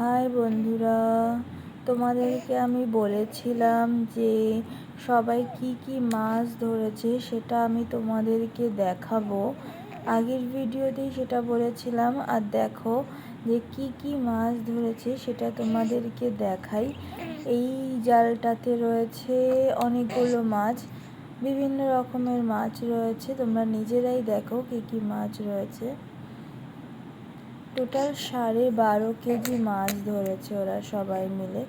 High বন্ধুরা, তোমাদেরকে আমি বলেছিলাম যে সবাই কি কি মাছ ধরেছে সেটা আমি তোমাদেরকে দেখাবো। আগের ভিডিওতেই সেটা বলেছিলাম, আর দেখো যে কি কি মাছ ধরেছে সেটা তোমাদেরকে দেখাই। এই জালটাতে রয়েছে অনেকগুলো মাছ, বিভিন্ন রকমের মাছ রয়েছে, তোমরা নিজেরাই দেখো কি কি মাছ রয়েছে। টোটাল সাড়ে বারো কেজি মাছ ধরেছে ওরা সবাই মিলে।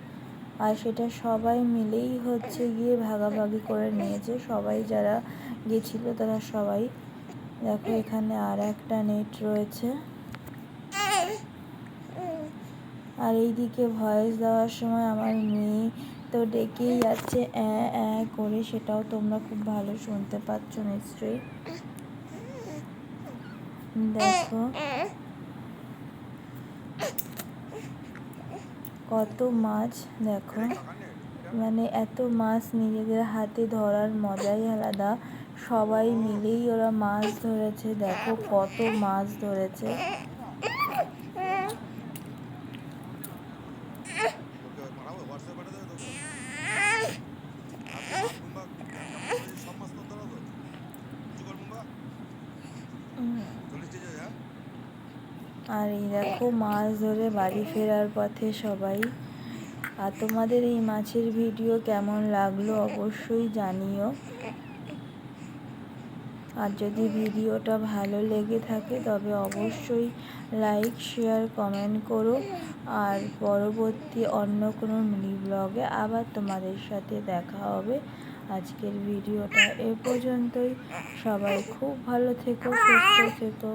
আর সেটা সবাই মিলেই হচ্ছে গিয়ে ভাগাভাগি করে নিয়েছে। সবাই যারা গেছিল তারা সবাই। দেখো এখানে আর একটা নেট রয়েছে। আর এইদিকে ভয়েস দেওয়ার সময় আমার মেয়ে তো ডেকেই যাচ্ছে অ্যাঁ করে। সেটাও তোমরা খুব ভালো শুনতে পাচ্ছ নিশ্চয়ই। দেখো। কত মাছ দেখো। মানে এত মাছ নিজেদের হাতে ধরার মজাই আলাদা। সবাই মিলেই ওরা মাছ ধরেছে, দেখো কত মাছ ধরেছে। আর এই দেখো মাছ ধরে বাড়ি ফেরার পথে সবাই। আর তোমাদের এই মাছের ভিডিও কেমন লাগল অবশ্যই জানিও। আর যদি ভিডিওটা ভালো লেগে থাকে তবে অবশ্যই লাইক, শেয়ার, কমেন্ট করো। আর পরবর্তী অন্য কোনো মিনি ব্লগে আবার তোমাদের সাথে দেখা হবে। আজকের ভিডিওটা এ পর্যন্তই। সবাই খুব ভালো থেকো, সুস্থ থেকো।